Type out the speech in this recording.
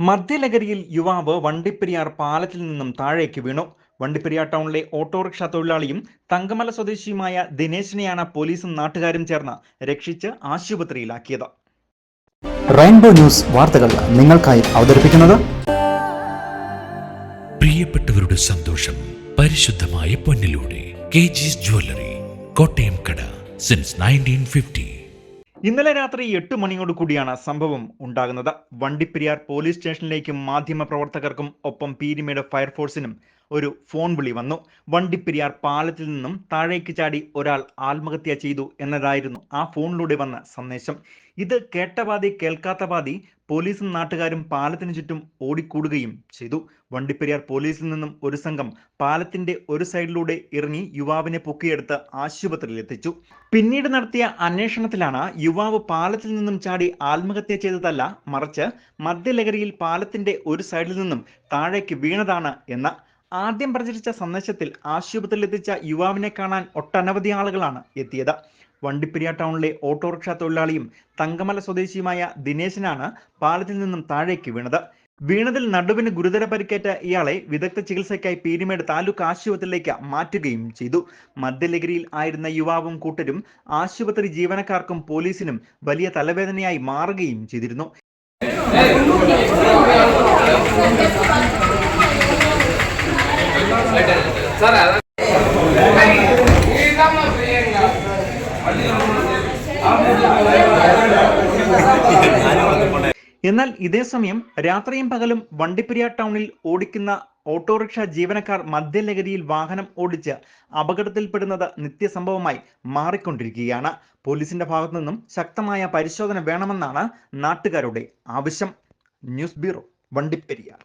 മദ്യലഹരിയിൽ യുവാവ് വണ്ടിപ്പെരിയാർ പാലത്തിൽ നിന്നും താഴേക്ക് വീണു. വണ്ടിപ്പെരിയാർ ടൗണിലെ ഓട്ടോറിക്ഷ തൊഴിലാളിയും തങ്കമല സ്വദേശിയുമായ ദിനേശിനെയാണ് പോലീസും നാട്ടുകാരും ചേർന്ന് രക്ഷിച്ച് ആശുപത്രിയിലാക്കിയത്. റെയിൻബോ ന്യൂസ് വാർത്തകൾ നിങ്ങൾക്കായി അവതരിപ്പിക്കുന്നത് പ്രിയപ്പെട്ടവരുടെ സന്തോഷം പരിശുദ്ധമായ പൊന്നിലൂടെ കെ ജിസ് ജ്വല്ലറി കോട്ടയം കട സിൻസ് നയന്റീൻ ഫിഫ്റ്റി ഇന്നലെ രാത്രി എട്ട് മണിയോട് കൂടിയാണ് സംഭവം ഉണ്ടാകുന്നത്. വണ്ടിപ്പെരിയാർ പോലീസ് സ്റ്റേഷനിലേക്കും മാധ്യമ പ്രവർത്തകർക്കും ഒപ്പം പീരിമേട് ഫയർഫോഴ്സിനും ഒരു ഫോൺ വിളി വന്നു. വണ്ടിപ്പെരിയാർ പാലത്തിൽ നിന്നും താഴേക്ക് ചാടി ഒരാൾ ആത്മഹത്യ ചെയ്തു എന്നതായിരുന്നു ആ ഫോണിലൂടെ വന്ന സന്ദേശം. ഇത് കേട്ട പാതി കേൾക്കാത്ത പാതി പോലീസും നാട്ടുകാരും പാലത്തിന് ചുറ്റും ഓടിക്കൂടുകയും ചെയ്തു. വണ്ടിപ്പെരിയാർ പോലീസിൽ നിന്നും ഒരു സംഘം പാലത്തിന്റെ ഒരു സൈഡിലൂടെ ഇറങ്ങി യുവാവിനെ പൊക്കിയെടുത്ത് ആശുപത്രിയിൽ എത്തിച്ചു. പിന്നീട് നടത്തിയ അന്വേഷണത്തിലാണ് യുവാവ് പാലത്തിൽ നിന്നും ചാടി ആത്മഹത്യ ചെയ്തതല്ല മറിച്ച് മദ്യലഹരിയിൽ പാലത്തിന്റെ ഒരു സൈഡിൽ നിന്നും താഴേക്ക് വീണതാണ് എന്ന ആദ്യം പ്രചരിച്ച സന്ദേശത്തിൽ ആശുപത്രിയിൽ എത്തിച്ച യുവാവിനെ കാണാൻ ഒട്ടനവധി ആളുകളാണ് എത്തിയത്. വണ്ടിപ്പിരിയ ടൗണിലെ ഓട്ടോറിക്ഷ തൊഴിലാളിയും തങ്കമല സ്വദേശിയുമായ ദിനേശനാണ് പാലത്തിൽ നിന്നും താഴേക്ക് വീണത്. വീണതിൽ നടുവിന് ഗുരുതര പരിക്കേറ്റ ഇയാളെ വിദഗ്ധ ചികിത്സയ്ക്കായി പീരിമേട് താലൂക്ക് ആശുപത്രിയിലേക്ക് മാറ്റുകയും ചെയ്തു. മദ്യലഹരിയിൽ ആയിരുന്ന യുവാവും കൂട്ടരും ആശുപത്രി ജീവനക്കാർക്കും പോലീസിനും വലിയ തലവേദനയായി മാറുകയും ചെയ്തിരുന്നു. എന്നാൽ ഇതേസമയം രാത്രിയും പകലും വണ്ടിപ്പെരിയാർ ടൗണിൽ ഓടിക്കുന്ന ഓട്ടോറിക്ഷ ജീവനക്കാർ മദ്യലഹരിയിൽ വാഹനം ഓടിച്ച് അപകടത്തിൽപ്പെടുന്നത് നിത്യസംഭവമായി മാറിക്കൊണ്ടിരിക്കുകയാണ്. പോലീസിന്റെ ഭാഗത്തു നിന്നും ശക്തമായ പരിശോധന വേണമെന്നാണ് നാട്ടുകാരുടെ ആവശ്യം. News bureau Vandiperiyar.